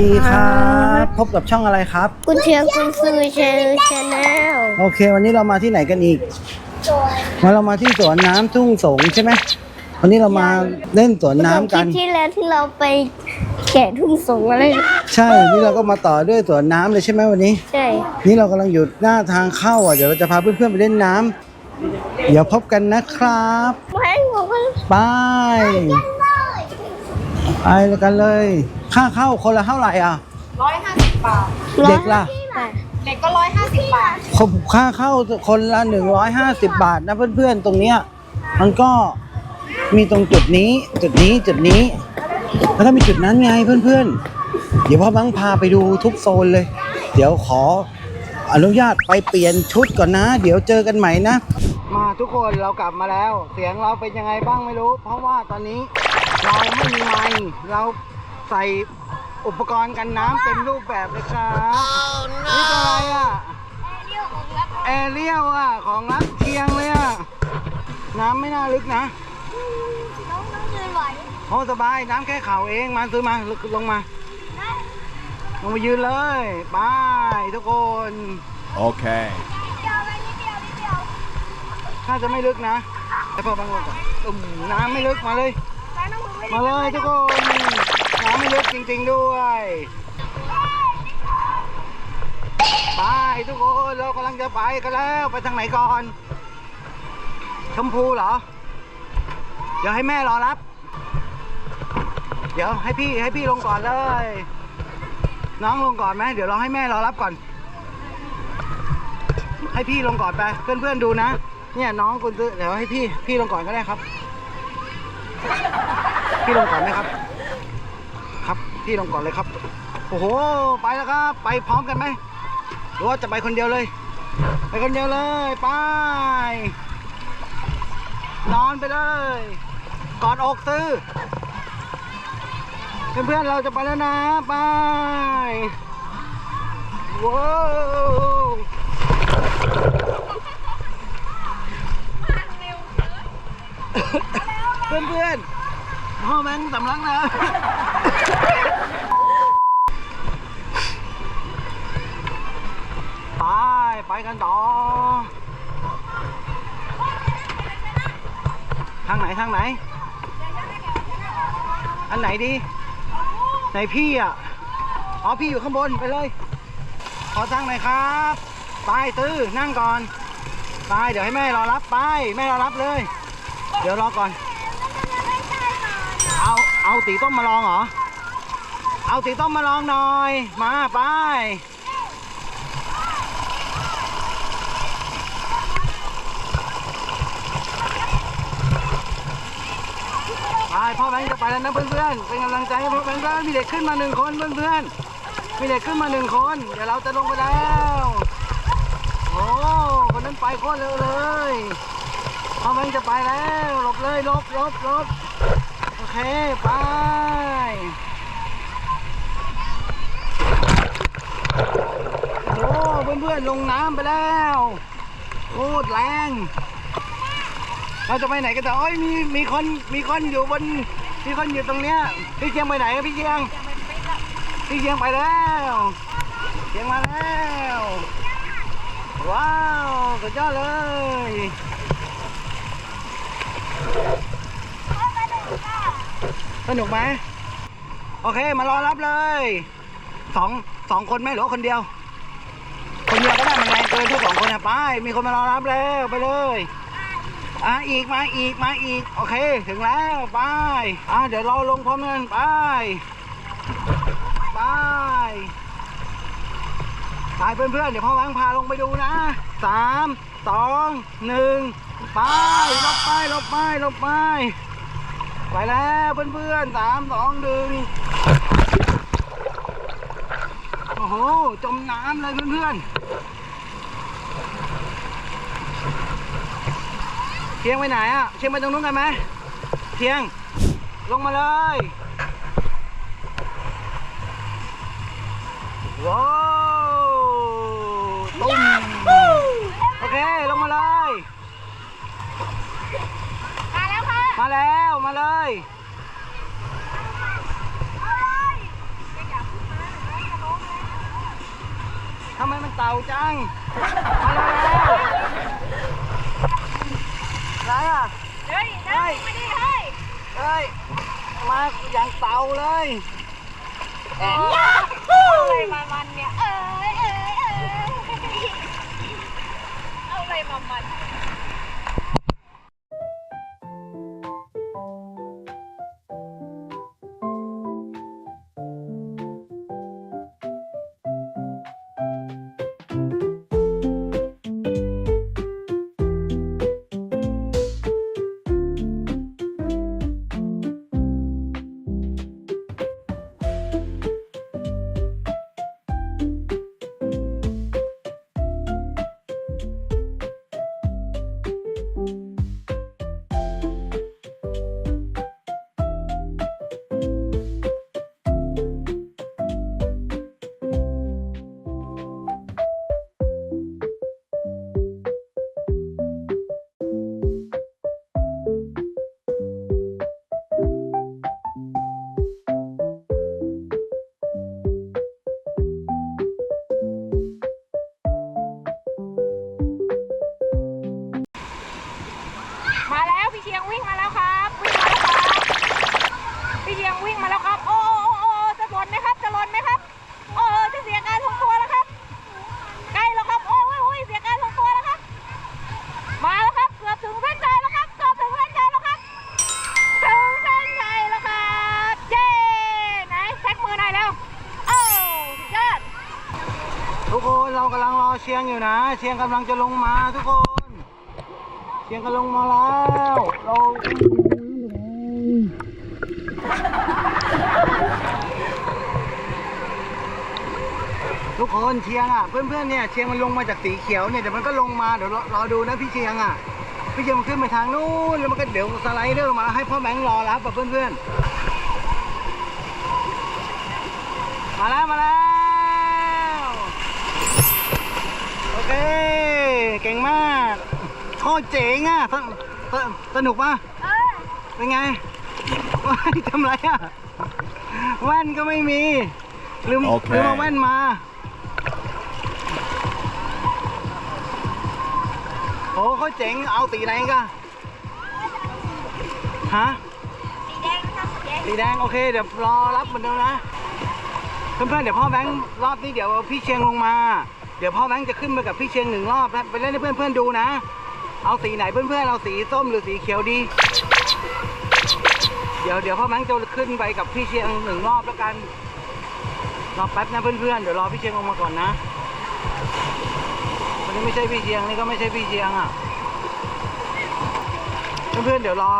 ดีครับ พบกับช่องอะไรครับ คุณเชียงคุณซื้อเชนชาแนลโอเค วันนี้เรามาที่ไหนกันอีกมาเรามาที่สวนน้ำทุ่งสงใช่ไหมวันนี้เรามาเล่นสวนน้ำกันคลิปที่แล้วที่เราไปแกะทุ่งสงอะไรใช่ นี่เราก็มาต่อด้วยสวนน้ำเลยใช่ไหมวันนี้ ใช่ นี่เรากำลังอยู่หน้าทางเข้าอะ เดี๋ยวเราจะพาเพื่อนๆไปเล่นน้ำเดี๋ยวพบกันนะครับ ไม่บอกว่า ไป ไปเลยกันเลย ค่าเข้าคนละเท่าไหร่อะ ร้อยห้าสิบบาท เด็กล่ะเด็กก็ร้อยห้าสิบบาท ค่าเข้าคนละ150บาทนะเพื่อนๆ ตรงเนี้ย มันก็มีตรงจุดนี้จุดนี้จุดนี้ แล้วก็มีจุดนั้นไงเพื่อนๆ เดี๋ยวพ่อบังพาไปดูทุกโซนเลย เดี๋ยวขออนุญาตไปเปลี่ยนชุดก่อนนะ เดี๋ยวเจอกันใหม่นะ มาทุกคนเรากลับมาแล้ว เสียงเราเป็นยังไงบ้างไม่รู้ เพราะว่าตอนนี้ เราไม่มีไมค์เราใส่อุปกรณ์กันน้ำเต็มรูปแบบเลยครับนี่ตัวอะไรอะแอเรียลอะ ของรักเคียงเลยอะ น้ำไม่น่าลึกนะน้องน้องยืนไหวโอ้สบายน้ำแค่เข่าเองมาซื้อมาลงลงมา ลงมายืนเลยไปทุกคน Okay. ถ้าจะไม่ลึกนะให้พ่อบังลงก่อนอืมน้ำไม่ลึกมาเลย มาเลยทุกคนน้ำไม่ลึกจริง ๆด้วยไปทุกคนเรากำลังจะไปกันแล้วไปทางไหนก่อน ชมพูเหรอ เดี๋ยวให้แม่รอรับ เดี๋ยวให้พี่ให้พี่ลงก่อนเลย น้องลงก่อนไหมเดี๋ยวเราให้แม่รอรับก่อน ให้พี่ลงก่อนไปเพื่อนๆดูนะ เนี่ยน้องคุณซื้อเดี๋ยวให้พี่พี่ลงก่อนก็ได้ครับ พี่ลงก่อนไหมครับ ครับพี่ลงก่อนเลยครับ โอ้โห ไปแล้วครับ ไปพร้อมกันไหมหรือว่าจะไปคนเดียวเลย ไปคนเดียวเลยไปนอนไปเลยกอดอกซื้อเพื่อนๆเราจะไปแล้วนะไปว้าวเพื่อนๆ พ่อแม่งสำลักนะไปไปกันต่อ ทางไหนทางไหน อันไหนดี ไหนพี่อะ อ๋อพี่อยู่ข้างบนไปเลย ขอตั้งหน่อยครับ ไปตื้อนั่งก่อน ไปเดี๋ยวให้แม่รอรับไป แม่รอรับเลย เดี๋ยวรอก่อน ตีต้มมาลองเหรอ เอาตีต้มมาลองหน่อย มาไปไปพ่อแบงค์จะไปแล้วนะเพื่อนๆ เป็นกำลังใจให้พ่อแบงค์ด้วยมีเด็กขึ้นมาหนึ่งคนเพื่อนๆ มีเด็กขึ้นมาหนึ่งคน เดี๋ยวเราจะลงไปแล้ว โอ้คนนั้นไปโคตรเร็วเลยพ่อแบงค์จะไปแล้วหลบเลยหลบหลบหลบ เค ไป โอ้เพื่อนๆ ลงน้ำไปแล้วโคตรแรง เราจะไปไหนกันต่อโอ้ยมีมีคนมีคนอยู่บน มีคนอยู่ตรงเนี้ย พี่เชียงไปไหนอะพี่เชียง พี่เชียงไปแล้วเชียงมาแล้ว ว้าว สุดยอดเลย สนุกไหมโอเคมารอรับเลยสองสองคนไหมหรือคนเดียว คนเดียวก็ได้มันแรงเกินถ้าสองคนอะไป มีคนมารอรับแล้วไปเลยอะอีกมาอีกมาอีก โอเค ถึงแล้วไปอะเดี๋ยวเราลงพร้อมกันไปไปไปเพื่อนๆเดี๋ยวพ่อวังพาลงไปดูนะสามสองหนึ่งไปลบไปลบไปลบไป ไปแล้วเพื่อนๆสามสองหนึ่งโอ้โห จมน้ำเลยเพื่อนๆเทียงไปไหนอะเทียงไปตรงนู้นกันไหมเทียง ลงมาเลยว้าวตุ้มโอเค ลงมาเลย มาแล้วค่ะ มาแล้ว มาเลยมทำไมมันเต่าจังมาแล้วอะไรอะเฮ้ยได้มาดิเฮ้ยเฮ้ย มาอย่างเต่าเลยอะไรมามันเนี่ย เอ้ยเอ้ยเอ้ยเอาอะไรมามัน ทุกคนเรากำลังรอเชียงอยู่นะ เชียงกำลังจะลงมาทุกคน เชียงกำลังมาแล้วเราทุกคนเชียงอะเพื่อนๆเนี่ยเชียงมันลงมาจากสีเขียวเนี่ยเดี๋ยวมันก็ลงมาเดี๋ยวรอรอดูนะพี่เชียงอะพี่เชียงมันขึ้นไปทางนู้นแล้วมันก็เดี๋ยวสไลเดอร์มาให้พ่อแบงค์รอรับกับเพื่อนๆมาแล้วมาแล้ว โอเคเก่งมากโคตรเจ๋งอะสนสนสนุกปะเออเป็นไงว้ายทำไรอะแว่นก็ไม่มี ลืมโอเคลืมเอาแว่นมา โอ้เขาเจ๋งเอาสีไหนกันฮะ สีแดงครับสีแดงสีแดงโอเค เดี๋ยวรอรับเหมือนเดิมนะ เพื่อนๆเดี๋ยวพ่อแบงค์รอบนี้เดี๋ยวพี่เชียงลงมา เดี๋ยวพ่อแบงค์จะขึ้นไปกับพี่เชียงหนึ่งรอบนะไปเล่นให้เพื่อนๆดูนะ เอาสีไหนเพื่อนๆเอาสีส้มหรือสีเขียวดี เดี๋ยวเดี๋ยวพ่อแบงค์จะขึ้นไปกับพี่เชียงหนึ่งรอบแล้วกันรอแป๊บนะเพื่อนๆเดี๋ยวรอพี่เชียงลงมาก่อนนะคนนี้ไม่ใช่พี่เชียงนี่ก็ไม่ใช่พี่เชียงอะเพื่อนๆเดี๋ยวรอ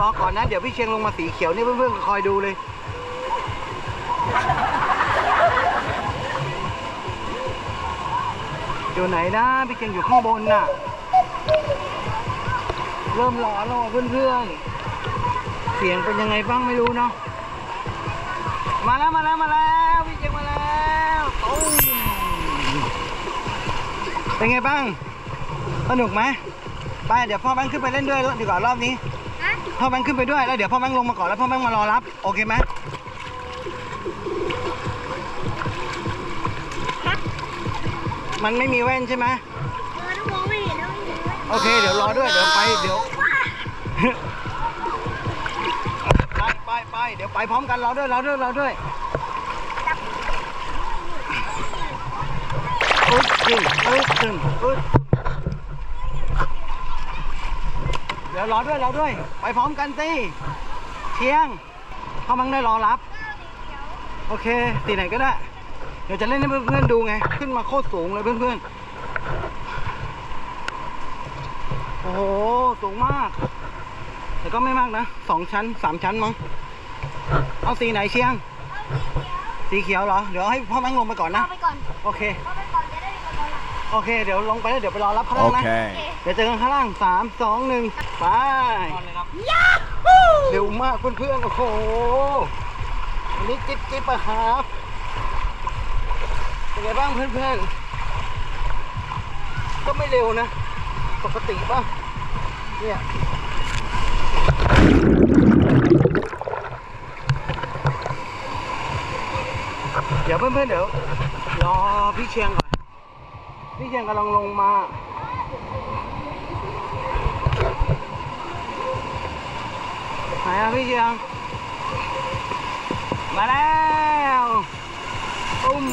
รอก่อนนะเดี๋ยวพี่เชียงลงมาสีเขียวนี่เพื่อนๆคอยดูเลย อยู่ไหนนะพี่เชียงอยู่ข้างบนน่ะ เริ่มร้อนแล้วอะเพื่อนๆ เสียงเป็นยังไงบ้างไม่รู้เนาะ มาแล้วมาแล้วมาแล้วพี่เชียงมาแล้วตุ้มเป็นไงบ้าง สนุกไหมไปเดี๋ยวพ่อแบงค์ขึ้นไปเล่นด้วยดีกว่ารอบนี้ฮะพ่อแบงค์ขึ้นไปด้วยแล้วเดี๋ยวพ่อแบงค์ลงมาก่อนแล้วพ่อแบงค์มารอรับ โอเคไหม มันไม่มีแว่นใช่ไหมเออต้องมองไม่เห็นต้องไม่เห็นด้วยโอเค เดี๋ยวรอด้วย เดี๋ยวไป เดี๋ยว ไปไปไปเดี๋ยวไปพร้อมกันรอด้วยรอด้วยรอด้วยอึ๊ดจึงอึ๊ดจึงอึ๊ดเดี๋ยวรอด้วยรอด้วย ไปพร้อมกันสิเชียงพ่อมังได้รอรับ โอเคตีไหนก็ได้เดี๋ยวจะเล่นให้เพื่อนๆดูไง ขึ้นมาโคตรสูงเลยเพื่อนๆ โอ้โห สูงมาก แต่ก็ไม่มากนะสองชั้นสามชั้นมั้ง เอาสีไหนเชียง สีเขียวเหรอ เดี๋ยวให้พ่อแบงค์ลงไปก่อนนะ เอาไปก่อนโอเค เอาไปก่อนจะได้ไม่ต้องหลับโอเค เดี๋ยวลงไปแล้วเดี๋ยวไปรอรับข้างล่างนะ Okay. เดี๋ยวเจอกันข้างล่างสามสองหนึ่งไป เร็วมากเพื่อนๆ โอ้โหอันนี้จิ๊บจิ๊บอะครับ เป็นไงบ้างเพื่อนๆ ก็ไม่เร็วนะ ปกติป่ะ เนี่ยเดี๋ยวเพื่อนๆเดี๋ยวรอพี่เชียงก่อน พี่เชียงกำลังลงมาไหนอะพี่เชียง มาแล้ว อุ้ม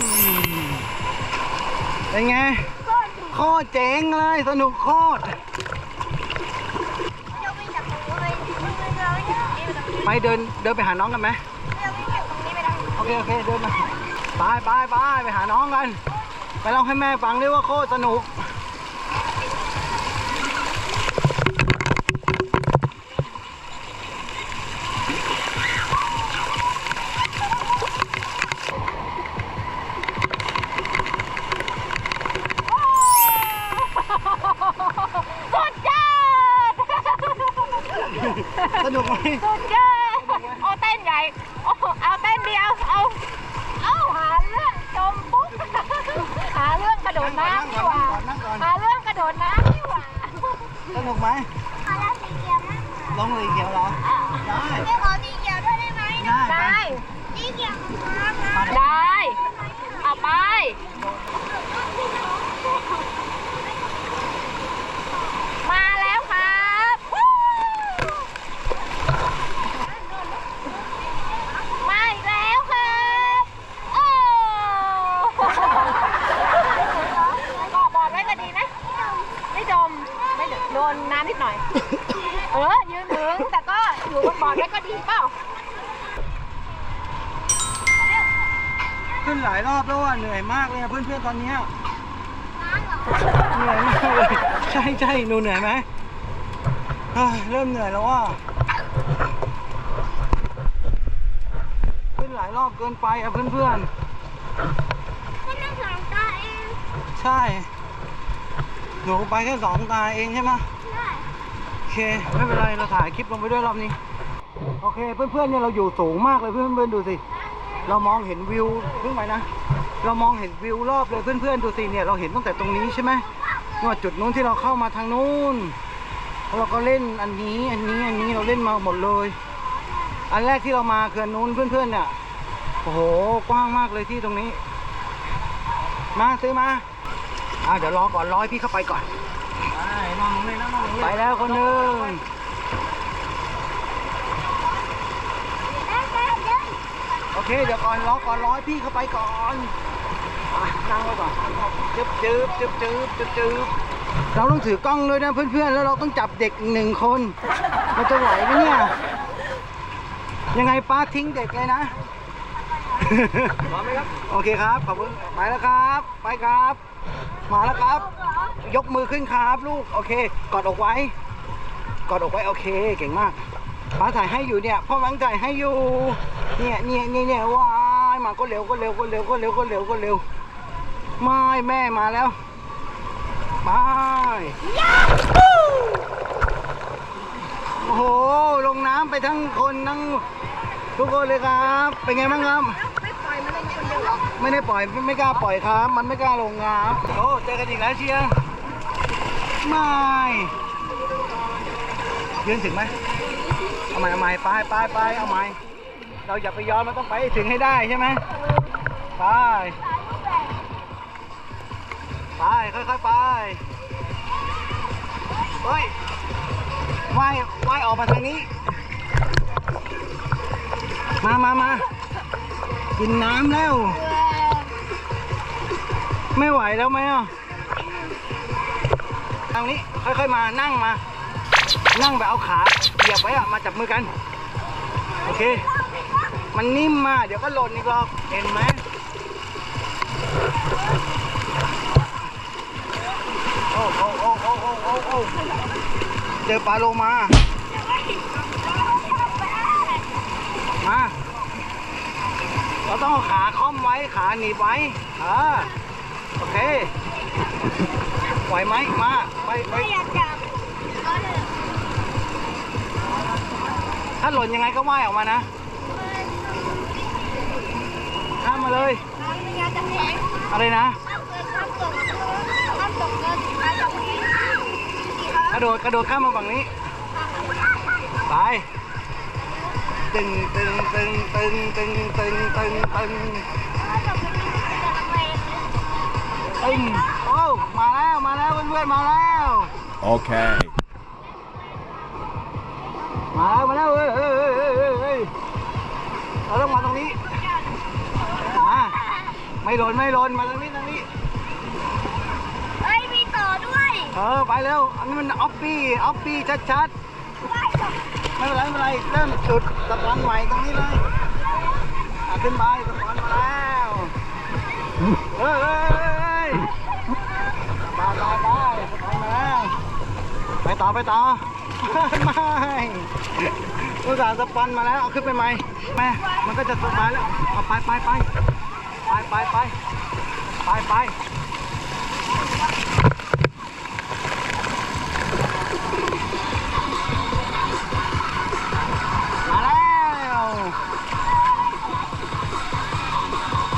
เป็นไงโคตรเจ๋งเลยสนุกโคตรเราวิ่งจากตรงนู้นเลยเราวิ่งจากตรงนี้ไปตรงนี้ไปเดินเดินไปหาน้องกันไหมเราวิ่งจากตรงนี้ไปตรงนี้โอเคโอเคเดินมาไปไปไปไปหาน้องกัน ไปเล่าให้แม่ฟังด้วยว่าโคตรสนุก สุดยอด สนุกไหมสุดยอดเอาเต้นใหญ่เอาเอาเต้นเดียว เอาเอาหาเรื่องจมปุ๊บหาเรื่องกระโดดน้ำดีกว่านั่งก่อนหาเรื่องกระโดดน้ำดีกว่าสนุกไหมขอแล้วสีเขียวมากลงเลยเขียวเหรอ ได้ ไม่ขอสีเขียวด้วยได้ไหม ได้ไป ได้ สีเขียวของน้ำนะ ได้ เอาไป มาแล้วครับวู้มาอีกแล้วครับโอ้เกาะบอร์ดไว้ก็ดีนะ ไม่จม ไม่โดนน้ำนิดหน่อย เออ ยืนถึง แต่ก็อยู่บนบอร์ดไว้ก็ดีเปล่า ขึ้นหลายรอบแล้วอะเหนื่อยมากเลยอะเพื่อนๆตอนเนี้ย น้ำเหรอ เหนื่อยมากเลย ใช่ใช่ หนูเหนื่อยไหมเฮ้ยเริ่มเหนื่อยแล้วว่าขึ้นหลายรอบเกินไปอะเพื่อนแค่นั่งสองตาเองๆใช่ หนูไปแค่สองตาเองใช่ไหมได้โอเค ไม่เป็นไร เราถ่ายคลิปลงไปด้วยรอบนี้ โอเค เพื่อนๆเนี่ยเราอยู่สูงมากเลยเพื่อนๆดูสิ เรามองเห็นวิวเพิ่งไปนะ เรามองเห็นวิวรอบเลยเพื่อนๆดูสิเนี่ยเราเห็นตั้งแต่ตรงนี้ใช่ไหม ว่าจุดนู้นที่เราเข้ามาทางนู้นแล้วเราก็เล่นอันนี้อันนี้อันนี้เราเล่นมาหมดเลย อันแรกที่เรามาคืออันนู้นเพื่อนๆเนี่ยโอ้โหกว้างมากเลยที่ตรงนี้ มาซื้อมาอ่าเดี๋ยวรอก่อนร้อให้พี่เข้าไปก่อนไปนอนตรงนี้นะนอนตรงนี้ไปแล้วคนหนึ่งโอเคเดี๋ยวก่อนรอก่อนรอให้พี่เข้าไปก่อน นั่งไว้ก่อนจึ๊บจึ๊บจึ๊บจึ๊บจึ๊บจึ๊บเราต้องถือกล้องด้วยนะเพื่อนๆ แล้วเราต้องจับเด็กหนึ่งคนมันจะไหวไหมเนี่ย ยังไงป้าทิ้งเด็กเลยนะพร้อมไหมครับ โอเคครับ ขอบคุณ ไปแล้วครับ ไปครับ มาแล้วครับ ยกมือขึ้นครับลูก โอเค กอดอกไว้ กอดอกไว้ โอเค เก่งมากป้าถ่ายให้อยู่เนี่ย พ่อแบงถ่ายให้อยู่ เนี่ยเนี่ยเนี่ยเนี่ยว้ายมาก็เร็วก็เร็วก็เร็วก็เร็วก็เร็วก็เร็ว ไม่แม่มาแล้วไปโอ้โห ลงน้ำไปทั้งคนทั้งทุกคนเลยครับ เป็นไงบ้างครับ ไม่ได้ปล่อยไม่ไม่กล้าปล่อยครับ มันไม่กล้าลงน้ำโอ้เจอกันอีกแล้วเชียร์ไม่ยืนถึงไหมเอาใหม่เอาใหม่ไปไปไปเอาใหม่เราอย่าไปย้อนมันต้องไปให้ถึงให้ได้ใช่ไหมไป ไปค่อยๆไป เฮ้ยว่ายว่ายออกมาทางนี้ มามามากินน้ำแล้ว ไม่ไหวแล้วไหมอะทางนี้ค่อยๆมานั่งมา นั่งแบบเอาขาเหยียบไว้อะมาจับมือกัน โอเค มันนิ่มมากเดี๋ยวก็หล่นอีกหรอกเห็นไหม อ้โอ้โอ้โอ้โอ้โอ้โอ้เจอปลาโลมา มา เราต้องเอาขาค้อมไว้ ขาหนีบไว้อ่าโอเค ไหวไหมมา ไปไปไม่อยากจับถ้าหล่นยังไงก็ว่ายออกมานะ ข้ามมาเลย อะไรนะ ข้ามเกินข้ามตกข้ามตกเกินข้ามตกนี้ ก ระโดดกระโดดข้ามมาฝั่งนี้ ไป ตึงตึงตึงตึงตึงตึงตึงตึงข้ามตกนี้จะระเวงเอตึงโอ้มาแล้วมาแล้วเพื่อนๆมาแล้ว Okay. มาแล้วมาแล้วเอ้ยเอ้ยเอ้ยเอ้ยเอ้ยเอ้ยเราต้องมาตรงนี้อ่าไม่หล่นไม่หล่นมาตรงนี้ เออไปเร็วอันนี้มันออฟปี้ออฟปี้ชัดๆ ไม่เป็นไรไม่เป็นไรเริ่มจุดสะพานใหม่ตรงนี้เลยขึ้นไปสะพานมาแล้วเฮ้ยเฮ้ยเฮ้ยเฮ้ยไปไปไปสะพานมาแล้วไปต่อไปต่อไม่อุตส่าห์สปันมาแล้วเอาขึ้นไปใหม่แม่มันก็จะสบายแล้วเอาไปไปไปไปไปไปไปไป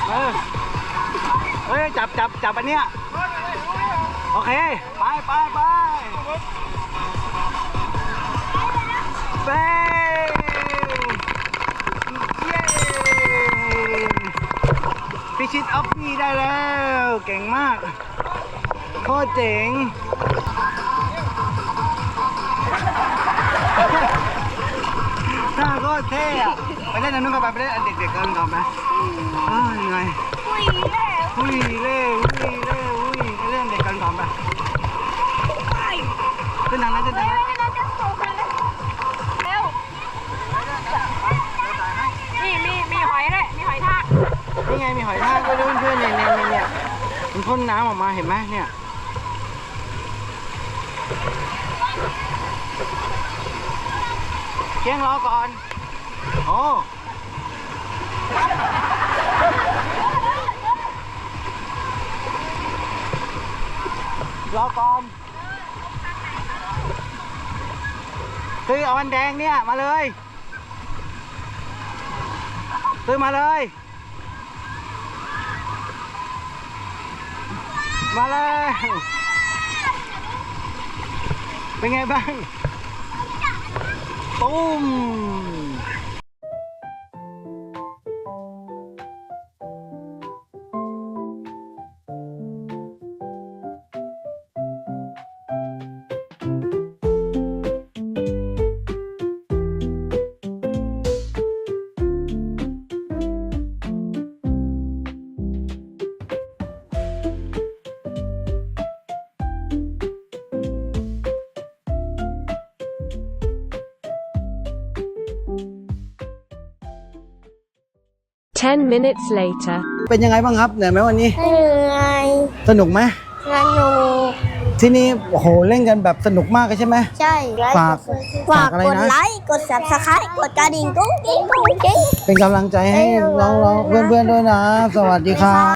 เออเฮ้ยจับจับจับอันเนี้ยโอเค ไปไปไปเฟ้เย้พิชิตออฟฟี่ได้แล้ว เก่งมากโคตรเจ๋งหน้าก็เท่อะ ไปเล่นอันนู้นกันไปไปเล่นอันเด็กๆกันก่อนไหมเอ้ยเหนื่อยคุยแล้วหุยเล่หุยเล่หุยไปเล่นเด็กกันก่อนไปขึ้นทางนั้นขึ้นทางนั้นไม่น่าจะโตกันแล้วเร็วนี่มีมีหอยด้วยมีหอยทานี่ไงมีหอยทากด้วยด้วยเพื่อนๆเนี่ยเนี่ยเนี่ยเนี่ยมันพ่นน้ำออกมาเห็นไหมเนี่ยเกียงรอก่อน โอ้รอก่อนซื้อเอาอันแดงเนี่ย มาเลยซื้อมาเลย มาเลย เป็นไงบ้าง ตุ้ม 10 minutes later. เป็นยังไงบ้างครับเหนื่อยไหมวันนี้ เหนื่อยสนุกไหมสนุกที่นี่โอ้โหเล่นกันแบบสนุกมากเลยใช่ไหมใช่ฝากฝาฝากกอะไรกดนะไลค์กด subscribe กดกระดิ่งกุ้งกิ้งกุ้งกิ้งเป็นกำลังใจให้น้องๆเพื่อนๆด้วยนะ สวัสดีครับ